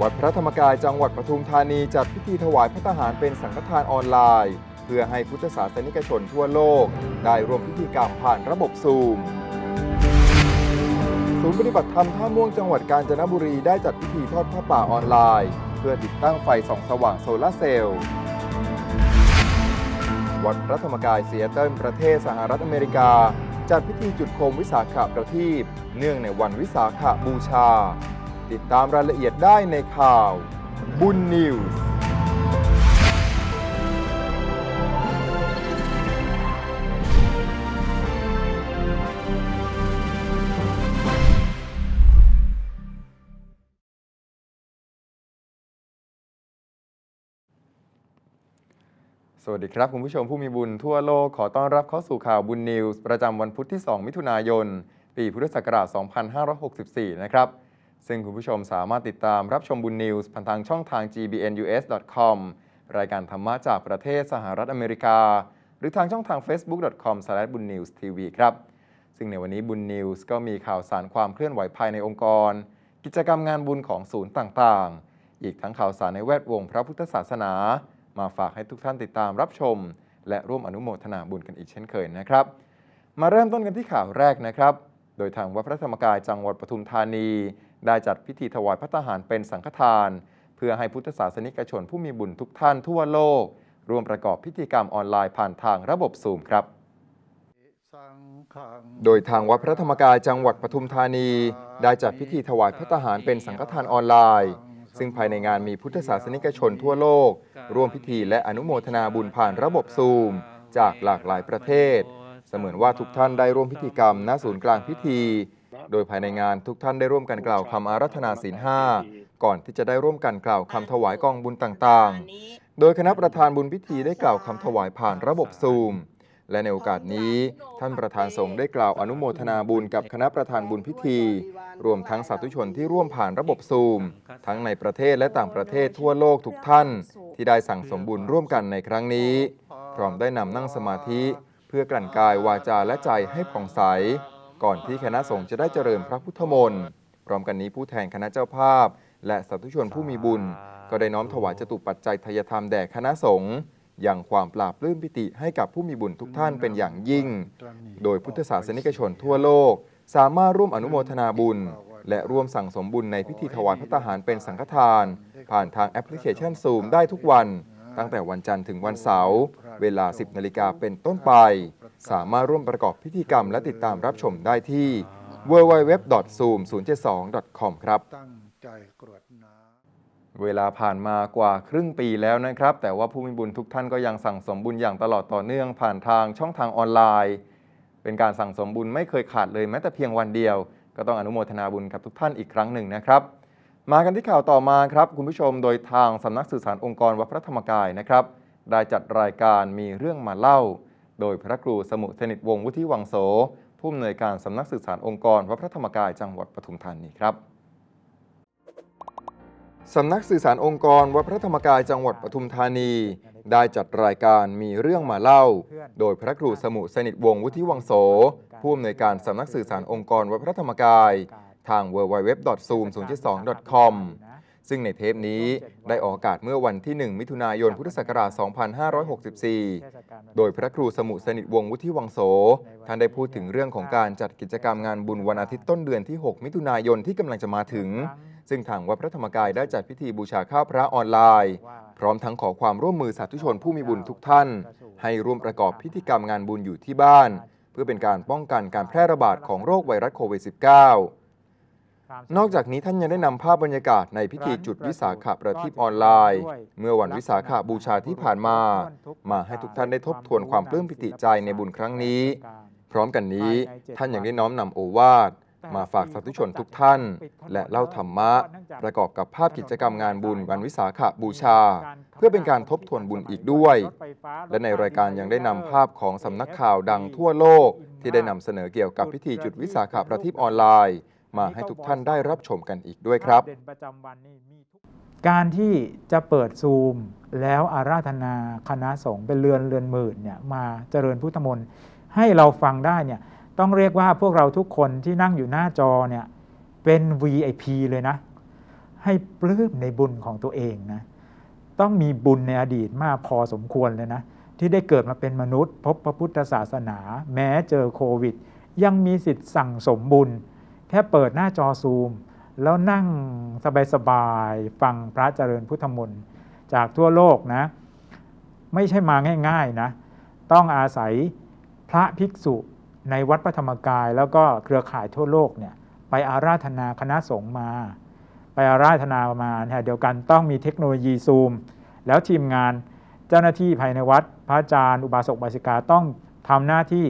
วัดพระธรรมกายจังหวัดปทุมธานีจัดพิธีถวายพระทหารเป็นสังฆทานออนไลน์ เพื่อให้พุทธศาสนิกชนทั่วโลก ได้ร่วมพิธีกรรมผ่านระบบซูม ศูนย์ปฏิบัติธรรมท่าม่วงจังหวัดกาญจนบุรีได้จัดพิธีทอดผ้าป่าออนไลน์ เพื่อติดตั้งไฟส่องสว่างโซลาร์เซลล์วัดพระธรรมกายเซียเติลประเทศสหรัฐอเมริกา จัดพิธีจุดโคมวิสาขประทีปเนื่องในวันวิสาขบูชา ติดตามรายละเอียดได้ในข่าว บุญนิวส์สวัสดีครับ คุณผู้ชมผู้มีบุญทั่วโลกขอต้อนรับเข้าสู่ข่าวบุญนิวส์ประจำวันพุธที่ 2 มิถุนายน ปีพุทธศักราช 2564 นะครับ ซึ่งคุณผู้ชมสามารถติดตามรับชมบุญนิวส์ผ่านทางช่องทาง gbnus.com รายการธรรมะจากประเทศสหรัฐอเมริกา หรือทางช่องทาง facebook.com b u n n e w s t v ครับ ซึ่งในวันนี้บุญนิวส์ก็มีข่าวสารความเคลื่อนไหวภายในองค์กร กิจกรรมงานบุญของศูนย์ต่างๆ อีกทั้งข่าวสารในแวดวงพระพุทธศาสนา มาฝากให้ทุกท่านติดตามรับชม และร่วมอนุโมทนาบุญกันอีกเช่นเคยนะครับ มาเริ่มต้นกันที่ข่าวแรกนะครับ โดยทางวัดพระธรรมกายจังหวัดปทุมธานี ได้จัดพิธีถวายพระทหารเป็นสังฆทาน เพื่อให้พุทธศาสนิกชนผู้มีบุญทุกท่านทั่วโลก ร่วมประกอบพิธีกรรมออนไลน์ผ่านทางระบบซูมครับ โดยทางวัดพระธรรมกายจังหวัดปทุมธานี ได้จัดพิธีถวายพระทหารเป็นสังฆทานออนไลน์ ซึ่งภายในงานมีพุทธศาสนิกชนทั่วโลก ร่วมพิธีและอนุโมทนาบุญผ่านระบบซูม จากหลากหลายประเทศ เสมือนว่าทุกท่านได้ร่วมพิธีกรรมณศูนย์กลางพิธี โดยภายในงานทุกท่านได้ร่วมกันกล่าวคำอารัธนาศีลห้าก่อนที่จะได้ร่วมกันกล่าวคำถวายกองบุญต่างๆ โดยคณะประธานบุญพิธีได้กล่าวคำถวายผ่านระบบซูม และในโอกาสนี้ ท่านประธานสงฆ์ได้กล่าวอนุโมทนาบุญกับคณะประธานบุญพิธี รวมทั้งสาธุชนที่ร่วมผ่านระบบซูม ทั้งในประเทศและต่างประเทศทั่วโลกทุกท่าน ที่ได้สั่งสมบุญร่วมกันในครั้งนี้ พร้อมได้นำนั่งสมาธิ เพื่อกลั่นกายวาจาและใจให้ผ่องใส ก่อนที่คณะสงฆ์จะได้เจริญพระพุทธมนต์พร้อมกันนี้ผู้แทนคณะเจ้าภาพ และสาธุชนผู้มีบุญ ก็ได้น้อมถวายจตุปัจจัยทายธรรมแด่คณะสงฆ์อย่างความปราบปลื้มปิติให้กับผู้มีบุญทุกท่านเป็นอย่างยิ่ง โดยพุทธศาสนิกชนทั่วโลก สามารถร่วมอนุโมทนาบุญ และร่วมสั่งสมบุญในพิธีถวายพระทหารเป็นสังฆทาน ผ่านทางแอปพลิเคชันซูมได้ทุกวัน ตั้งแต่วันจันทร์ถึงวันเสาร์เวลา 10นาฬิกาเป็นต้นไป สามารถร่วมประกอบพิธีกรรมและติดตามรับชมได้ที่ www.zoom072.com ครับ ตั้งใจกรวดน้เวลาผ่านมากว่าครึ่งปีแล้วนะครับ แต่ว่าผู้มีบุญทุกท่านก็ยังสั่งสมบุญอย่างตลอดต่อเนื่องผ่านทางช่องทางออนไลน์ เป็นการสั่งสมบุญไม่เคยขาดเลยแม้แต่เพียงวันเดียว ก็ต้องอนุโมทนาบุญกับทุกท่านอีกครั้งหนึ่งนะครับ มากันที่ข่าวต่อมาครับ คุณผู้ชมโดยทางสำนักสื่อสารองค์กรวัดพระธรรมกายนะครับ ได้จัดรายการมีเรื่องมาเล่า โดยพระครูสมุสนิทวงศ์วุฒิวังโส ผู้อำนวยการสำนักสื่อสารองค์กรวัดพระธรรมกายจังหวัดปทุมธานีครับสำนักสื่อสารองค์กรวัดพระธรรมกายจังหวัดปทุมธานี ได้จัดรายการมีเรื่องมาเล่า โดยพระครูสมุสนิทวงศ์วุฒิวังโส ผู้อำนวยการสำนักสื่อสารองค์กรวัดพระธรรมกาย ทาง www.zoom072.com ซึ่งในเทปนี้ได้ออกอากาศเมื่อวันที่ 1 มิถุนายนพุทธศักราช 2564 โดยพระครูสมุสนิทวงศ์วุฒิวังโส ท่านได้พูดถึงเรื่องของการจัดกิจกรรมงานบุญวันอาทิตย์ต้นเดือนที่ 6 มิถุนายนที่กำลังจะมาถึง ซึ่งทางวัดพระธรรมกายได้จัดพิธีบูชาข้าวพระออนไลน์ พร้อมทั้งขอความร่วมมือสาธุชนผู้มีบุญทุกท่าน ให้ร่วมประกอบพิธีกรรมงานบุญอยู่ที่บ้าน เพื่อเป็นการป้องกันการแพร่ระบาดของโรคไวรัสโควิด -19 นอกจากนี้ท่านยังได้นำภาพบรรยากาศในพิธีจุดวิสาขประทีปออนไลน์ เมื่อวันวิสาขาบูชาที่ผ่านมา มาให้ทุกท่านได้ทบทวนความปลื้มปิติใจในบุญครั้งนี้ พร้อมกันนี้ท่านยังได้น้อมนำโอวาทมาฝากสาธุชนทุกท่าน และเล่าธรรมะ ประกอบกับภาพกิจกรรมงานบุญวันวิสาขบูชา เพื่อเป็นการทบทวนบุญอีกด้วย และในรายการยังได้นำภาพของสำนักข่าวดังทั่วโลก ที่ได้นำเสนอเกี่ยวกับพิธีจุดวิสาขประทีปออนไลน์ มาให้ทุกท่านได้รับชมกันอีกด้วยครับ เด่นประจำวันนี่มีทุกการที่จะเปิดซูมแล้วอาราธนาคณะสงฆ์เป็นเรือนเรือนหมื่นเนี่ยมาเจริญพุทธมนต์ให้เราฟังได้เนี่ยต้องเรียกว่าพวกเราทุกคนที่นั่งอยู่หน้าจอเนี่ยเป็น VIP เลยนะ ให้ปลื้มในบุญของตัวเองนะต้องมีบุญในอดีตมากพอสมควรเลยนะ ที่ได้เกิดมาเป็นมนุษย์ พบพระพุทธศาสนา แม้เจอโควิด ยังมีสิทธิ์สั่งสมบุญ แค่เปิดหน้าจอซูม แล้วนั่งสบายๆฟังพระเจริญพุทธมนต์จากทั่วโลกนะ ไม่ใช่มาง่ายๆนะ ต้องอาศัยพระภิกษุในวัดพระธรรมกาย แล้วก็เครือข่ายทั่วโลกเนี่ยไปอาราธนาคณะสงฆ์มา ไปอาราธนามาเนี่ยเดียวกันต้องมีเทคโนโลยีซูม แล้วทีมงานเจ้าหน้าที่ภายในวัดพระอาจารย์ อุบาสกบาสิกาต้องทำหน้าที่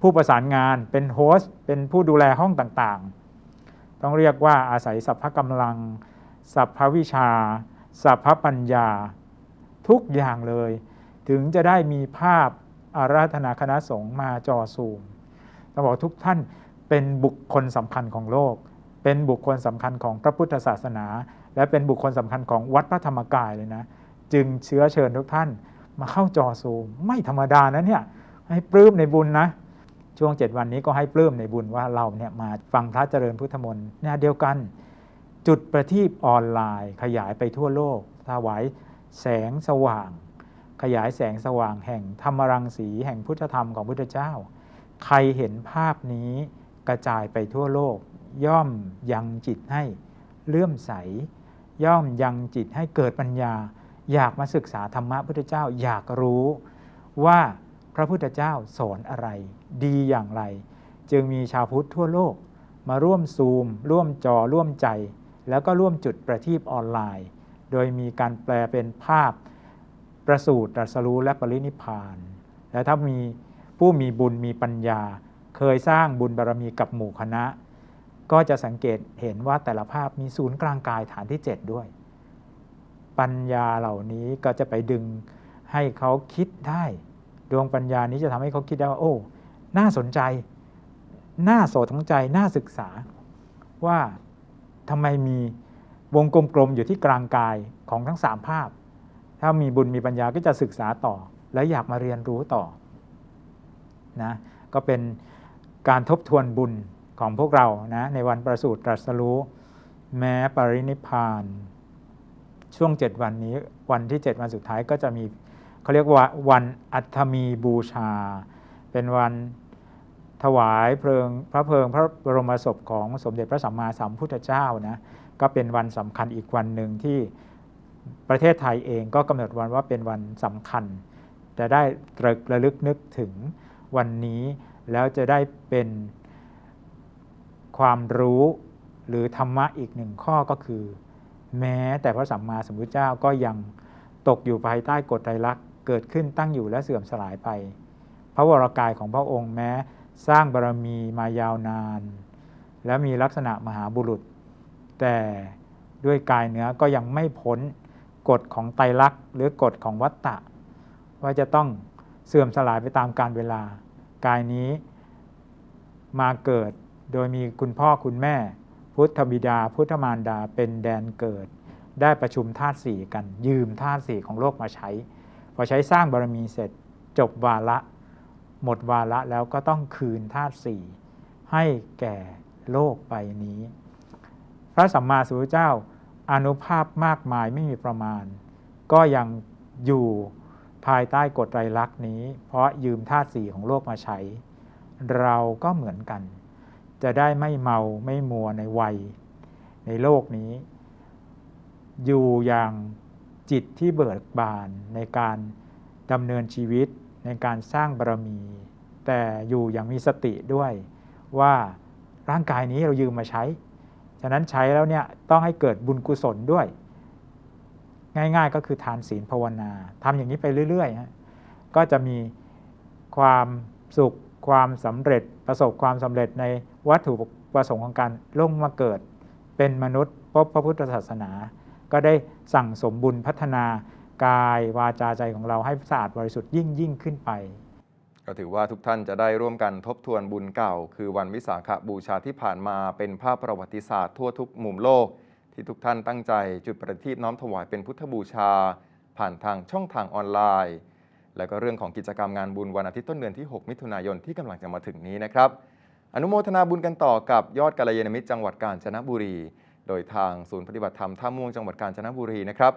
ผู้ประสานงานเป็นโฮสต์เป็นผู้ดูแลห้องต่างๆ ต้องเรียกว่าอาศัยสัพพะกำลัง สัพพะวิชา สัพพะปัญญา ทุกอย่างเลย ถึงจะได้มีภาพอาราธนาคณะสงฆ์มาจอซูมต้องบอกทุกท่านเป็นบุคคลสำคัญของโลก เป็นบุคคลสำคัญของพระพุทธศาสนา และเป็นบุคคลสำคัญของวัดพระธรรมกายเลยนะ จึงเชื้อเชิญทุกท่านมาเข้าจอซูม ไม่ธรรมดานะเนี่ยให้ปลื้มในบุญนะ ช่วง 7 วันนี้ก็ให้ปลื้มในบุญว่าเราเนี่ยมาฟังพระเจริญพุทธมนต์เนี่ยเดียวกัน จุดประทีปออนไลน์ ขยายไปทั่วโลกถวายแสงสว่าง ขยายแสงสว่างแห่งธรรมรังสีแห่งพุทธธรรมของพุทธเจ้า ใครเห็นภาพนี้กระจายไปทั่วโลก ย่อมยังจิตให้เลื่อมใส ย่อมยังจิตให้เกิดปัญญา อยากมาศึกษาธรรมะพุทธเจ้าอยากรู้ว่า ระพุทธเจ้าสอนอะไร ดีอย่างไร จึงมีชาวพุทธทั่วโลก มาร่วมซูม ร่วมจอร่วมใจ แล้วก็ร่วมจุดประทีปออนไลน์ โดยมีการแปลเป็นภาพประสูติตรัสรู้และปรินิพพาน และถ้ามีผู้มีบุญมีปัญญา เคยสร้างบุญบารรมีกับหมู่คณะ ก็จะสังเกตเห็นว่าแต่ละภาพมีศูนย์กลางกายฐานที่ 7 ด้วย ปัญญาเหล่านี้ก็จะไปดึงให้เขาคิดได้ ดวงปัญญานี้จะทำให้เขาคิดได้ว่า โอ้ น่าสนใจ น่าโสทั้งใจ น่าศึกษา ว่าทำไมมีวงกลมๆอยู่ที่กลางกายของทั้งสามภาพ ถ้ามีบุญมีปัญญาก็จะศึกษาต่อ และอยากมาเรียนรู้ต่อนะก็เป็นการทบทวนบุญของพวกเรานะในวันประสูติตรัสรู้แม้ปรินิพพาน ช่วง 7 วันนี้วันที่ 7 วันสุดท้ายก็จะมี เขาเรียกว่าวันอัฐมีบูชา เป็นวันถวายเพลิงพระเพลิงพระบรมศพของสมเด็จพระสัมมาสัมพุทธเจ้านะก็เป็นวันสำคัญอีกวันหนึ่งที่ประเทศไทยเองก็กำหนดวันว่าเป็นวันสำคัญ จะได้ตรึกระลึกนึกถึงวันนี้แล้วจะได้เป็นความรู้หรือธรรมะอีกหนึ่งข้อก็คือ แม้แต่พระสัมมาสัมพุทธเจ้าก็ยังตกอยู่ภายใต้กฎไตรลักษณ เกิดขึ้นตั้งอยู่และเสื่อมสลายไป พระวรากายของพระองค์แม้ สร้างบารมีมายาวนาน และมีลักษณะมหาบุรุษ แต่ด้วยกายเนื้อก็ยังไม่พ้นกฎของไตรลักษณ์หรือกฎของวัตตะ ว่าจะต้องเสื่อมสลายไปตามกาลเวลา กายนี้มาเกิดโดยมีคุณพ่อคุณแม่ พุทธบิดา พุทธมารดาเป็นแดนเกิด ได้ประชุมธาตุสี่กันยืมธาตุสี่ของโลกมาใช้ อใช้สร้างบารมีเสร็จจบวาระ หมดวาระแล้วก็ต้องคืนธาตุสี่ให้แก่โลกใบนี้ พระสัมมาสัมพุทธเจ้าอนุภาพมากมายไม่มีประมาณ ก็ยังอยู่ภายใต้กฎไตรลักษณ์นี้ เพราะยืมธาตุสี่ของโลกมาใช้ เราก็เหมือนกัน จะได้ไม่เมาไม่มัวในวัย ในโลกนี้ อยู่อย่าง จิตที่เบิกบานในการดำเนินชีวิตในการสร้างบารมี แต่อยู่อย่างมีสติด้วยว่าร่างกายนี้เรายืมมาใช้ ฉะนั้นใช้แล้วเนี่ยต้องให้เกิดบุญกุศลด้วย ง่ายๆก็คือทานศีลภาวนาทำอย่างนี้ไปเรื่อยๆฮะก็จะมีความสุขความสำเร็จประสบความสำเร็จในวัตถุประสงค์ของการลงมาเกิด เป็นมนุษย์พบพระพุทธศาสนา ก็ได้สั่งสมบุญพัฒนากายวาจาใจของเราให้สะอาดบริสุทธิ์ยิ่งยิ่งขึ้นไป ก็ถือว่าทุกท่านจะได้ร่วมกันทบทวนบุญเก่า คือวันวิสาขบูชาที่ผ่านมาเป็นภาพประวัติศาสตร์ทั่วทุกมุมโลก ที่ทุกท่านตั้งใจจุดประทีปน้อมถวายเป็นพุทธบูชา ผ่านทางช่องทางออนไลน์ และก็เรื่องของกิจกรรมงานบุญวันอาทิตย์ต้นเดือนที่ 6 มิถุนายนที่กำลังจะมาถึงนี้นะครับอนุโมทนาบุญกันต่อกับยอดกัลยาณมิตรจังหวัดกาญจนบุรี โดยทางศูนย์ปฏิบัติธรรมท่าม่วงจังหวัดกาญจนบุรีนะครับ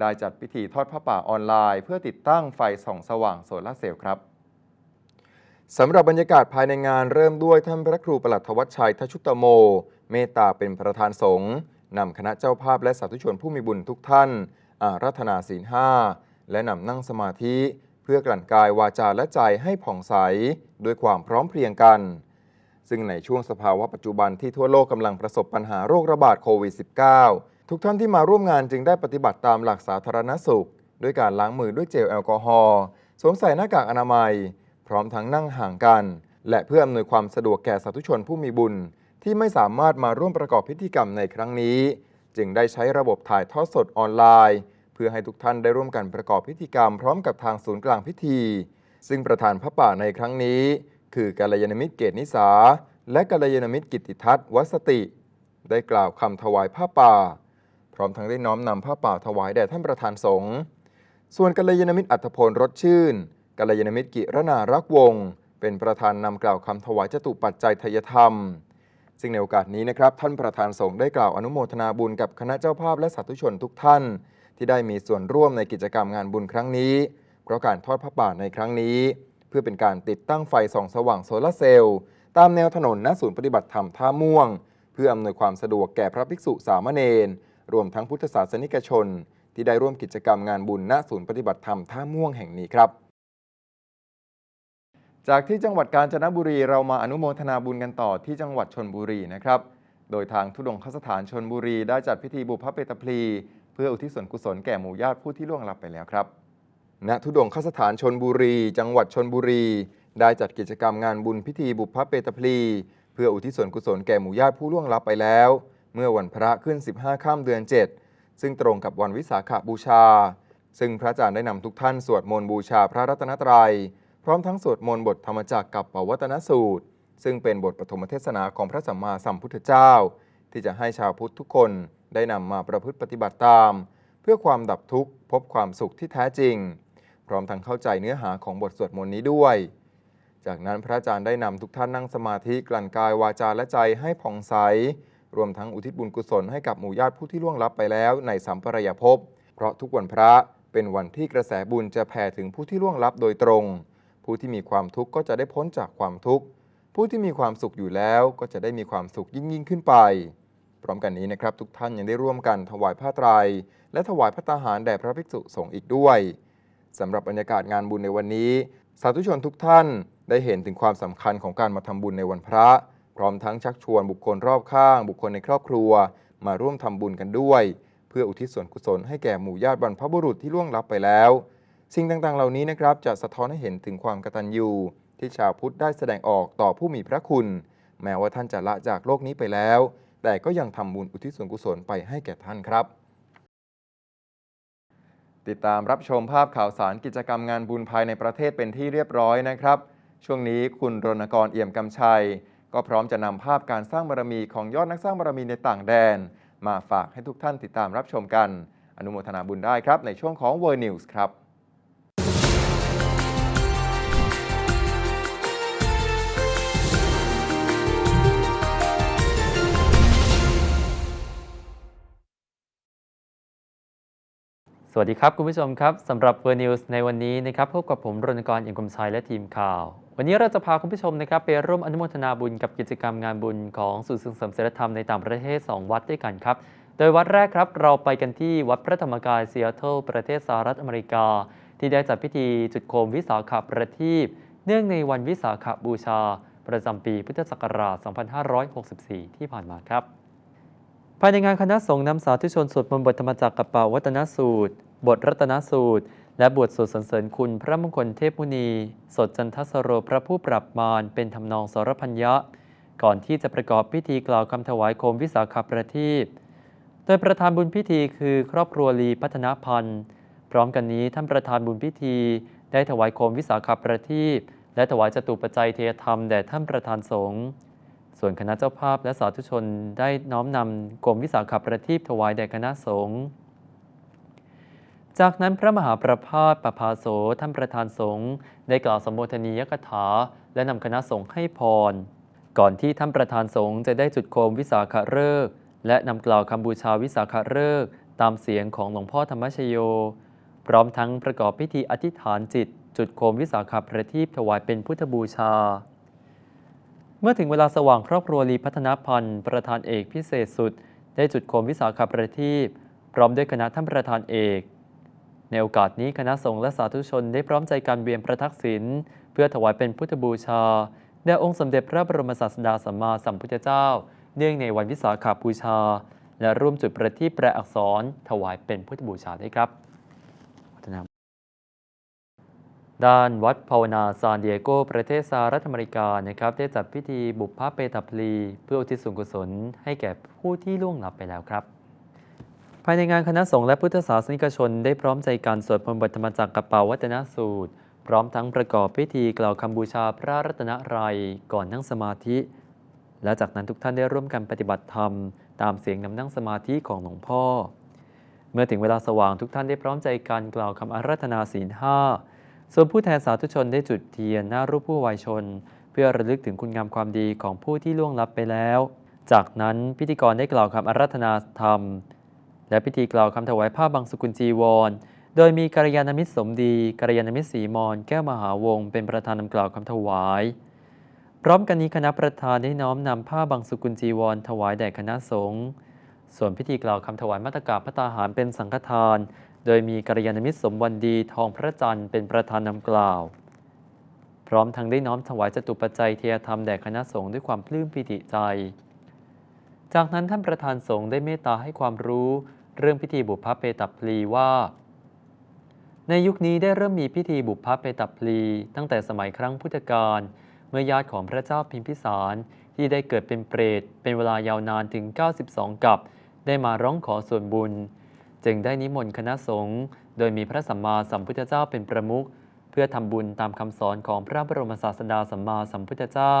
ได้จัดพิธีทอดผ้าป่าออนไลน์ เพื่อติดตั้งไฟส่องสว่างโซลาเซลล์ครับสำหรับบรรยากาศภายในงานเริ่มด้วยท่านพระครูประหลัดธวัชชัยทชุตโม เมตตาเป็นประธานสงฆ์นำคณะเจ้าภาพและสาธุชนผู้มีบุญทุกท่าน อารัธนาศีลห้าและนำนั่งสมาธิ เพื่อกลั่นกายวาจาและใจให้ผ่องใส ด้วยความพร้อมเพรียงกัน ซึ่งในช่วงสภาวะปัจจุบันที่ทั่วโลกกำลังประสบปัญหาโรคระบาดโควิด -19 ทุกท่านที่มาร่วมงานจึงได้ปฏิบัติตามหลักสาธารณสุข ด้วยการล้างมือด้วยเจลแอลกอฮอล์สวมใส่หน้ากากอนามัย พร้อมทั้งนั่งห่างกัน และเพื่ออำนวยความสะดวกแก่สาธุชนผู้มีบุญ ที่ไม่สามารถมาร่วมประกอบพิธีกรรมในครั้งนี้ จึงได้ใช้ระบบถ่ายทอดสดออนไลน์ เพื่อให้ทุกท่านได้ร่วมกันประกอบพิธีกรรม พร้อมกับทางศูนย์กลางพิธี ซึ่งประธานพระป่าในครั้งนี้ คือกัลยาณมิตรเกตนิสา และกัลยาณมิตรกิติทัศน์วัสติ ได้กล่าวคำถวายผ้าป่า พร้อมทั้งได้น้อมนำผ้าป่าถวายแด่ท่านประธานสงฆ์ส่วนกัลยาณมิตรอัตพลรสชื่นกัลยาณมิตรกิรนารักวงศ์เป็นประธานนำกล่าวคำถวายจตุปัจจัยทยธรรม ซึ่งในโอกาสนี้นะครับท่านประธานสงฆ์ได้กล่าวอนุโมทนาบุญกับคณะเจ้าภาพและสาธุชนทุกท่าน ที่ได้มีส่วนร่วมในกิจกรรมงานบุญครั้งนี้ เพราะการทอดพระป่าในครั้งนี้ เพื่อเป็นการติดตั้งไฟส่องสว่างโซลาเซลล์ตามแนวถนนณศูนย์ปฏิบัติธรรมท่าม่วง เพื่ออำนวยความสะดวกแก่พระภิกษุสามเณรรวมทั้งพุทธศาสนิกชน ที่ได้ร่วมกิจกรรมงานบุญณศูนย์ปฏิบัติธรรมท่าม่วงแห่งนี้ครับ จากที่จังหวัดกาญจนบุรีเรามาอนุโมทนาบุญกันต่อที่จังหวัดชนบุรีนะครับ โดยทางทุดงคสถานชนบุรีได้จัดพิธีบุพเพเปตพลี เพื่ออุทิศส่วนกุศลแก่หมู่ญาติผู้ที่ล่วงลับไปแล้วครับ ณทุดงคสถานชนบุรี จังหวัดชนบุรี ได้จัดกิจกรรมงานบุญพิธีบุพเพเปตพลี เพื่ออุทิศส่วนกุศลแก่หมู่ญาติผู้ล่วงลับไปแล้ว เมื่อวันพระขึ้น 15 ข้ามเดือน 7 ซึ่งตรงกับวันวิสาขบูชา ซึ่งพระอาจารย์ได้นำทุกท่านสวดมนต์บูชาพระรัตนตรัย พร้อมทั้งสวดมนต์บทธรรมจักรกับปวัตนสูตร ซึ่งเป็นบทปฐมเทศนาของพระสัมมาสัมพุทธเจ้า ที่จะให้ชาวพุทธทุกคนได้นำมาประพฤติปฏิบัติตาม เพื่อความดับทุกข์พบความสุขที่แท้จริง พร้อมทั้งเข้าใจเนื้อหาของบทสวดมนต์นี้ด้วย จากนั้นพระอาจารย์ได้นำทุกท่านนั่งสมาธิกลั่นกายวาจาและใจให้ผ่องใส รวมทั้งอุทิศบุญกุศลให้กับหมู่ญาติผู้ที่ล่วงลับไปแล้วในสัมปรายภพ เพราะทุกวันพระเป็นวันที่กระแสบุญจะแผ่ถึงผู้ที่ล่วงลับโดยตรง ผู้ที่มีความทุกข์ก็จะได้พ้นจากความทุกข์ ผู้ที่มีความสุขอยู่แล้วก็จะได้มีความสุขยิ่งยิ่งขึ้นไป พร้อมกันนี้นะครับ ทุกท่านยังได้ร่วมกันถวายผ้าไตร และถวายพระตาหารแด่พระภิกษุสงฆ์อีกด้วย สำหรับบรรยากาศงานบุญในวันนี้ สาธุชนทุกท่านได้เห็นถึงความสำคัญของการมาทำบุญในวันพระ พร้อมทั้งชักชวนบุคคลรอบข้าง บุคคลในครอบครัว มาร่วมทำบุญกันด้วย เพื่ออุทิศส่วนกุศลให้แก่หมู่ญาติบรรพบุรุษที่ล่วงลับไปแล้ว สิ่งต่างๆ เหล่านี้นะครับจะสะท้อนให้เห็นถึงความกตัญญูที่ชาวพุทธได้แสดงออกต่อผู้มีพระคุณ แม้ว่าท่านจะละจากโลกนี้ไปแล้ว แต่ก็ยังทำบุญอุทิศส่วนกุศลไปให้แก่ท่านครับ ติดตามรับชมภาพข่าวสารกิจกรรมงานบุญภายในประเทศเป็นที่เรียบร้อยนะครับ ช่วงนี้คุณรณกรเอี่ยมกำชัย ก็พร้อมจะนำภาพการสร้างบารมีของยอดนักสร้างบารมีในต่างแดน มาฝากให้ทุกท่านติดตามรับชมกัน อนุโมทนาบุญได้ครับในช่วงของ World News ครับ วัสดีครับ คุณผู้ชมครับสำหรับเวอร์นิวส์ในวันนี้นะครับพบกับผมรณกรอี่ยมชัยและทีมข่าว วันนี้เราจะพาคุณผู้ชมนะครับไปร่วมอนุโมทนาบุญกับกิจกรรมงานบุญของศูนย์ส่งเสริมศีลธรรมในต่างประเทศ 2 วัดด้วยกันครับ โดยวัดแรกครับเราไปกันที่วัดพระธรรมกายซีแอตเทิลประเทศสหรัฐอเมริกา ที่ได้จัดพิธีจุดโคมวิสาขประทีปเนื่องในวันวิสาขบูชา ประจำปีพุทธศักราช 2564 ที่ผ่านมาครับภายในงานคณะสงฆ์นำสาธุชนสวดมนต์บทธรรมจักรกับปาวัตนสูตร บทรัตนสูตร และบทสวดสรรเสริญคุณพระมงคลเทพมุนี สดจันทสโรพระผู้ปรับมารเป็นทำนองสรพัญญะ ก่อนที่จะประกอบพิธีกล่าวคำถวายโคมวิสาขประทีปโดยประธานบุญพิธีคือครอบครัวลีพัฒนาพันธ์ พร้อมกันนี้ท่านประธานบุญพิธี ได้ถวายโคมวิสาขประทีปและถวายจตุปัจจัยเทยธรรมแด่ท่านประธานสงฆ์ส่วนคณะเจ้าภาพและสาธุชนได้น้อมนำกรมวิสาขประทีปถวายแด่คณะสงฆ์ จากนั้นพระมหาประภาสประภาโสท่านประธานสงฆ์ได้กล่าวสมโภชนียกถา และนำคณะสงฆ์ให้พร ก่อนที่ท่านประธานสงฆ์จะได้จุดโคมวิสาขฤกษ์และนำกล่าวคำบูชาวิสาขฤกษ์ตามเสียงของหลวงพ่อธรรมชโย พร้อมทั้งประกอบพิธีอธิษฐานจิต จุดโคมวิสาขประทีปถวายเป็นพุทธบูชา เมื่อถึงเวลาสว่างครอบครัวลีพัฒนพันธ์ประธานเอกพิเศษสุด ได้จุดโคมวิสาขประทีปพร้อมด้วยคณะท่านประธานเอก ในโอกาสนี้คณะสงฆ์และสาธุชนได้พร้อมใจการเวียนประทักษิณเพื่อถวายเป็นพุทธบูชาแด่องค์สมเด็จพระบรมศาสดาสัมมาสัมพุทธเจ้า เนื่องในวันวิสาขบูชา และร่วมจุดประทีปแปลอักษรถวายเป็นพุทธบูชาด้วยครับด้านวัดภาวนาซานดิเอโก ประเทศสหรัฐอเมริกานะครับได้จัดพิธีบุพพเปตพลี เพื่ออุทิศส่วนกุศลให้แก่ผู้ที่ล่วงลับไปแล้วครับายในงานคณะสงฆ์และพุทธศาสนิกชนได้พร้อมใจการสวดมนต์บทธรรมจักรกับเป่าวัตนสูตร พร้อมทั้งประกอบพิธีกล่าวคำบูชาพระรัตนรัยก่อนนั่งสมาธิ และจากนั้นทุกท่านได้ร่วมกันปฏิบัติธรรม ตามเสียงนำนั่งสมาธิของหลวงพ่อ เมื่อถึงเวลาสว่างทุกท่านได้พร้อมใจกันกล่าวคำอาราธนาศีลห้าส่วนผู้แทนสาธุชนได้จุดเทียนหน้ารูปผู้วายชน เพื่อระลึกถึงคุณงามความดีของผู้ที่ล่วงลับไปแล้ว จากนั้นพิธีกรได้กล่าวคำอาราธนาธรรม และพิธีกล่าวคำถวายผ้าบางสุกุลจีวร โดยมีกัลยาณมิตรสมดีกัลยาณมิตรสีมอนแก้วมหาวงเป็นประธานนำกล่าวคำถวาย พร้อมกันนี้คณะประธานได้น้อมนำผ้าบางสุกุลจีวร ถวายแด่คณะสงฆ์ส่วนพิธีกล่าวคำถวายมาตรกาพระตาหารเป็นสังฆทาน โดยมีกัลยาณมิตรสมวันดีทองพระจันทร์เป็นประธานนำกล่าว พร้อมทั้งได้น้อมถวายจตุปัจจัยเทียธรรมแด่คณะสงฆ์ด้วยความปลื้มปิติใจ จากนั้นท่านประธานสงฆ์ได้เมตตาให้ความรู้ เรื่องพิธีบุพเพเปตพลีว่า ในยุคนี้ได้เริ่มมีพิธีบุพเพเปตพลีตั้งแต่สมัยครั้งพุทธกาลเมื่อญาติของพระเจ้าพิมพิสารที่ได้เกิดเป็นเปรต เป็นเวลายาวนานถึง 92 กับ ได้มาร้องขอส่วนบุญ จึงได้นิมนต์คณะสงฆ์โดยมีพระสัมมาสัมพุทธเจ้าเป็นประมุขเพื่อทำบุญตามคำสอนของพระบรมศาสดาสัมมาสัมพุทธเจ้า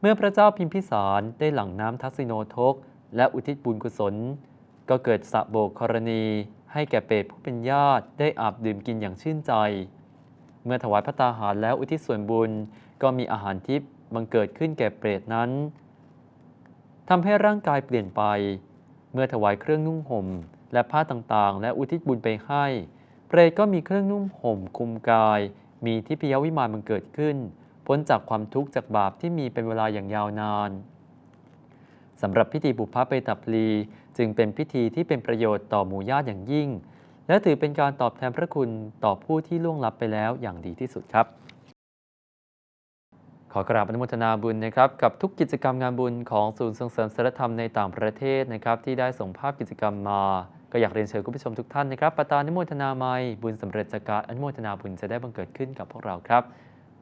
เมื่อพระเจ้าพิมพิสารได้หลั่งน้ำทักษิโนทก และอุทิศบุญกุศล ก็เกิดสะโบกกรณี ให้แก่เปรตผู้เป็นญาติได้อาบดื่มกินอย่างชื่นใจ เมื่อถวายพระตาหารแล้วอุทิศส่วนบุญ ก็มีอาหารทิพย์บังเกิดขึ้นแก่เปรตนั้นทำให้ร่างกายเปลี่ยนไป เมื่อถวายเครื่องนุ่งห่ม และผ้าต่างๆ และอุทิศบุญไปให้ เปรตก็มีเครื่องนุ่งห่มคุมกาย มีทิพยวิมานบังเกิดขึ้น พ้นจากความทุกข์จากบาปที่มีเป็นเวลาอย่างยาวนานสำหรับพิธีบุพเพเปตัพลี จึงเป็นพิธีที่เป็นประโยชน์ต่อหมู่ญาติอย่างยิ่ง และถือเป็นการตอบแทนพระคุณต่อผู้ที่ล่วงลับไปแล้วอย่างดีที่สุดครับ ขอกราบอนุโมทนาบุญนะครับ กับทุกกิจกรรมงานบุญของศูนย์ส่งเสริมศิลธรรมในต่างประเทศนะครับ ที่ได้ส่งภาพกิจกรรมมา ก็อยากเรียนเชิญคุณผู้ชมทุกท่านนะครับปตานุโมทนาไมยบุญสำเร็จจากการอนุโมทนาบุญจะได้บังเกิดขึ้นกับพวกเราครับ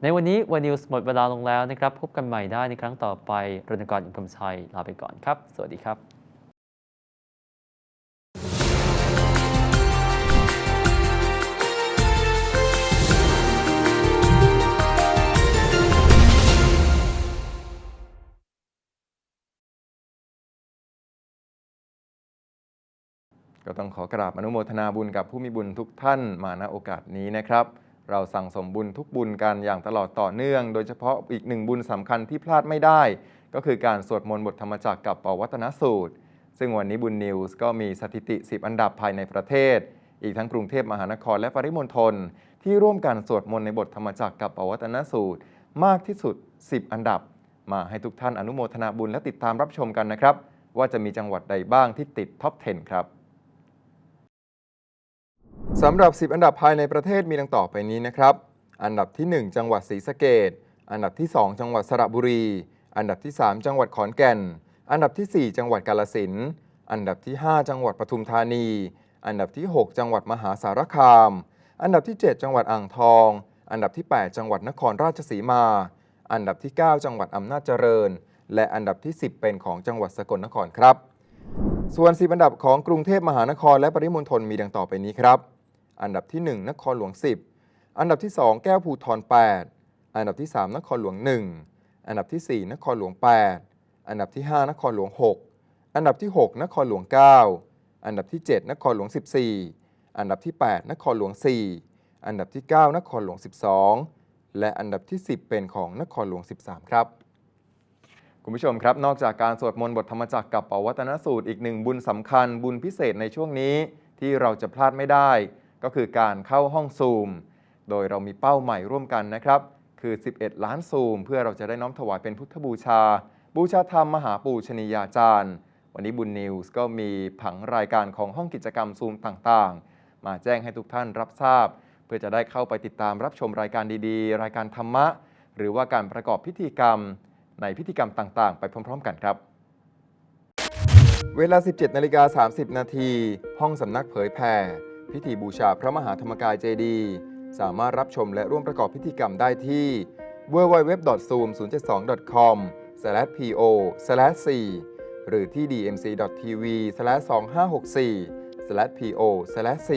ในวันนี้วันนิวส์หมดเวลาลงแล้วนะครับ พบกันใหม่ได้ในครั้งต่อไปรณกรอินคมชัย ลาไปก่อนครับ สวัสดีครับ ก็ต้องขอกราบอนุโมทนาบุญกับผู้มีบุญทุกท่านมาณโอกาสนี้นะครับ เราสั่งสมบุญทุกบุญกันอย่างตลอดต่อเนื่อง โดยเฉพาะอีกหนึ่งบุญสำคัญที่พลาดไม่ได้ ก็คือการสวดมนต์บทธรรมจักรกับปวัตนสูตร ซึ่งวันนี้บุญนิวส์ก็มีสถิติ 10 อันดับภายในประเทศ อีกทั้งกรุงเทพมหานครและปริมณฑลที่ร่วมกันสวดมนต์ในบทธรรมจักรกับปวัตนสูตร มากที่สุด 10 อันดับ มาให้ทุกท่านอนุโมทนาบุญและติดตามรับชมกันนะครับ ว่าจะมีจังหวัดใดบ้างที่ติดท็อป 10 ครับ สำหรับ 10 อันดับภายในประเทศมีดังต่อไปนี้นะครับ อันดับที่ 1 จังหวัดศรีสะเกดอันดับที่ 2 จังหวัดสระบุรี อันดับที่ 3 จังหวัดขอนแก่น อันดับที่ 4 จังหวัดกาลสินธุ์อันดับที่ 5 จังหวัดปทุมธานี อันดับที่ 6 จังหวัดมหาสารคาม อันดับที่ 7 จังหวัดอ่างทอง อันดับที่ 8 จังหวัดนครราชสีมา อันดับที่ 9 จังหวัดอำนาจเจริญ และอันดับที่ 10 เป็นของจังหวัดสกลนครครับ ส่วน10อันดับของกรุงเทพมหานครและปริมณฑลมีดังต่อไปนี้ครับ อันดับที่ 1 นครหลวง 10 อันดับที่ 2 แก้วภูทร8อันดับที่ 3 นครหลวง 1 อันดับที่ 4 นครหลวง 8 อันดับที่ 5 นครหลวง 6 อันดับที่ 6 นครหลวง 9 อันดับที่ 7 นครหลวง 14 อันดับที่ 8 นครหลวง 4 อันดับที่ 9 นครหลวง 12 และอันดับที่ 10 เป็นของนครหลวง 13 ครับคุณผู้ชมครับ นอกจากการสวดมนต์บทธรรมจักรกับปวัตนสูตรอีกหนึ่งบุญสำคัญบุญพิเศษในช่วงนี้ที่เราจะพลาดไม่ได้ ก็คือการเข้าห้องซูม โดยเรามีเป้าใหม่ร่วมกันนะครับ คือ 11 ล้านซูม เพื่อเราจะได้น้อมถวายเป็นพุทธบูชา บูชาธรรมมหาปูชนียาจารย์ วันนี้บุญนิวส์ก็มีผังรายการของห้องกิจกรรมซูมต่างๆ มาแจ้งให้ทุกท่านรับทราบ เพื่อจะได้เข้าไปติดตามรับชมรายการดีๆ รายการธรรมะ หรือว่าการประกอบพิธีกรรม ในพิธีกรรมต่างๆ ไปพร้อม ๆ กันครับเวลา 17นาฬิกา30 นาที ห้องสำนักเผยแผ่ พิธีบูชาพระมหาธรรมกายเจดีย์สามารถรับชมและร่วมประกอบพิธีกรรมได้ที่ www.zoom07.2.com/po/4 หรือที่ dmc.tv/2564/po/4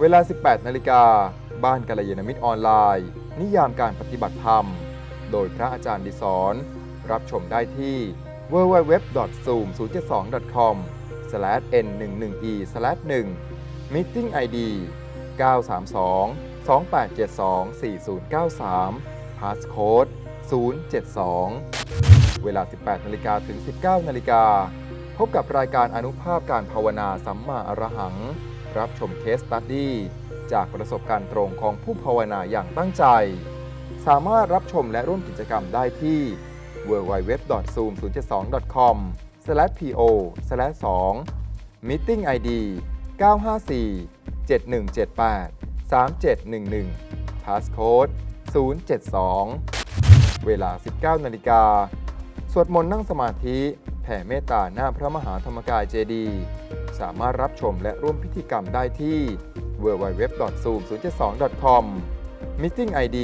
เวลา 18 นาฬิกา บ้านกัลยาณมิตรออนไลน์ นิยามการปฏิบัติธรรม โดยพระอาจารย์ดิศรรับชมได้ที่ www.zoom072.com/n11e/1 Meeting ID 932 2872 4093 Passcode 072 เวลา 18นาฬิกาถึง 19นาฬิกาพบกับรายการอนุภาพการภาวนาสัมมาอรหัง รับชมเคสตัดดี้จากประสบการณ์ตรงของผู้ภาวนาอย่างตั้งใจ สามารถรับชมและร่วมกิจกรรมได้ที่ www.zoom072.com/po/2 Meeting ID 954 7178 3711 Passcode 072 เวลา 19 นาฬิกา สวดมนต์นั่งสมาธิแผ่เมตตาหน้าพระมหาธรรมกายเจดี สามารถรับชมและร่วมพิธีกรรมได้ที่ www.zoom072.com Meeting ID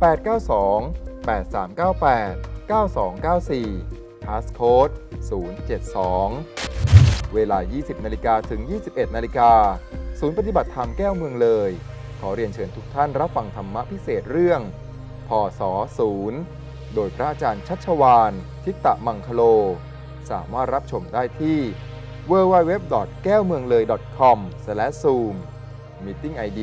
892 8398 9294 Passcode 072 เวลา 20นาฬิกาถึง 21นาฬิกาศูนย์ปฏิบัติธรรมแก้วเมืองเลย ขอเรียนเชิญทุกท่านรับฟังธรรมะพิเศษเรื่อง พศศูนย์โดยพระอาจารย์ชัชวาน ทิตตมังคโล สามารถรับชมได้ที่ www. แก้วเมืองเลย .com/zoom Meeting ID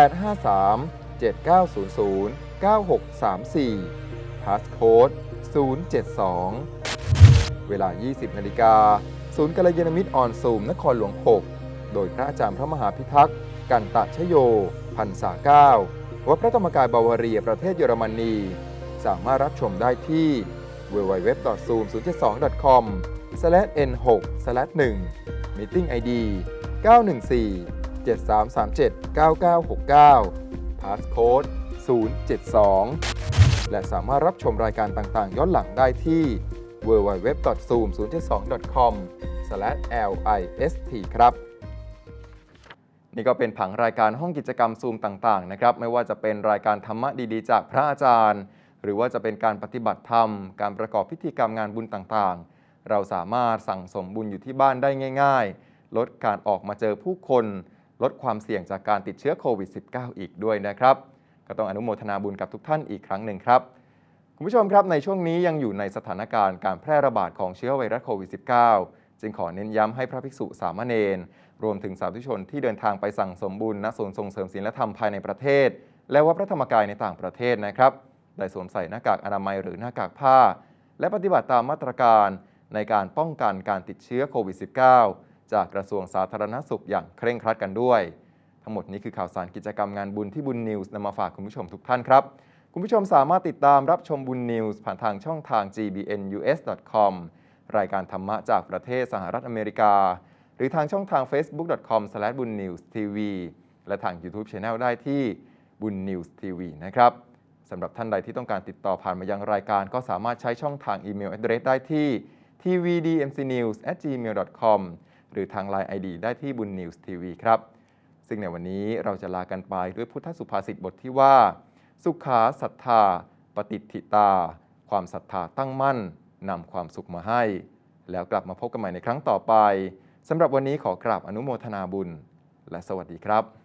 853 7900 9634 Passcode 072 เวลา 20นาฬิกา ศูนย์กัลยาณมิตรออนซูมนครหลวง 6 โดยพระอาจารย์พระมหาพิทักษ์กันตะชโย พันษาเก้าวัดพระธรรมกายบาวาเรียประเทศเยอรมนี สามารถรับชมได้ที่ www.zoom072.com/n6/1 Meeting ID 914 7337 9969 Passcode 072 และสามารถรับชมรายการต่างๆ ย้อนหลังได้ที่ www.zoom072.com/list ครับ นี่ก็เป็นผังรายการห้องกิจกรรมซูมต่างๆนะครับ ไม่ว่าจะเป็นรายการธรรมะดีๆ จากพระอาจารย์ หรือว่าจะเป็นการปฏิบัติธรรม การประกอบพิธีกรรมงานบุญต่างๆ เราสามารถสั่งสมบุญอยู่ที่บ้านได้ง่าย ๆ ลดการออกมาเจอผู้คน ลดความเสี่ยงจากการติดเชื้อโควิด -19 อีกด้วยนะครับ ก็ต้องอนุโมทนาบุญกับทุกท่านอีกครั้งหนึ่งครับ คุณผู้ชมครับในช่วงนี้ยังอยู่ในสถานการณ์การแพร่ระบาดของเชื้อไวรัสโควิด -19 จึงขอเน้นย้ำให้พระภิกษุสามเณรรวมถึงสาธุชนที่เดินทางไปสั่งสมบุญณศูนย์ส่งเสริมศีลธรรมภายในประเทศ และวัดพระธรรมกายในต่างประเทศนะครับ ได้สวมใส่หน้ากากอนามัยหรือหน้ากากผ้า และปฏิบัติตามมาตรการในการป้องกันการติดเชื้อโควิด -19 จากกระทรวงสาธารณสุขอย่างเคร่งครัดกันด้วย ทั้งหมดนี้คือข่าวสารกิจกรรมงานบุญที่บุญนิวส์นำมาฝากคุณผู้ชมทุกท่านครับ คุณผู้ชมสามารถติดตามรับชมบุญนิวส์ผ่านทางช่องทาง gbnus.com รายการธรรมะจากประเทศสหรัฐอเมริกา หรือทางช่องทาง facebook.com/bunnewstv และทาง YouTube Channel ได้ที่บุญนิวส์ทีวีนะครับสำหรับท่านใดที่ต้องการติดต่อผ่านมายังรายการ ก็สามารถใช้ช่องทางอีเมล address ได้ที่ tvdmcnews@gmail.com หรือทาง Line ID ได้ที่บุญนิวส์ทีวีครับ ซึ่งในวันนี้เราจะลากันไปด้วยพุทธสุภาษิตบทที่ว่า สุขาศรัทธา ปฏิทิตา ความศรัทธาตั้งมั่นนำความสุขมาให้ แล้วกลับมาพบกันใหม่ในครั้งต่อไปสำหรับวันนี้ขอกราบอนุโมทนาบุญ และสวัสดีครับ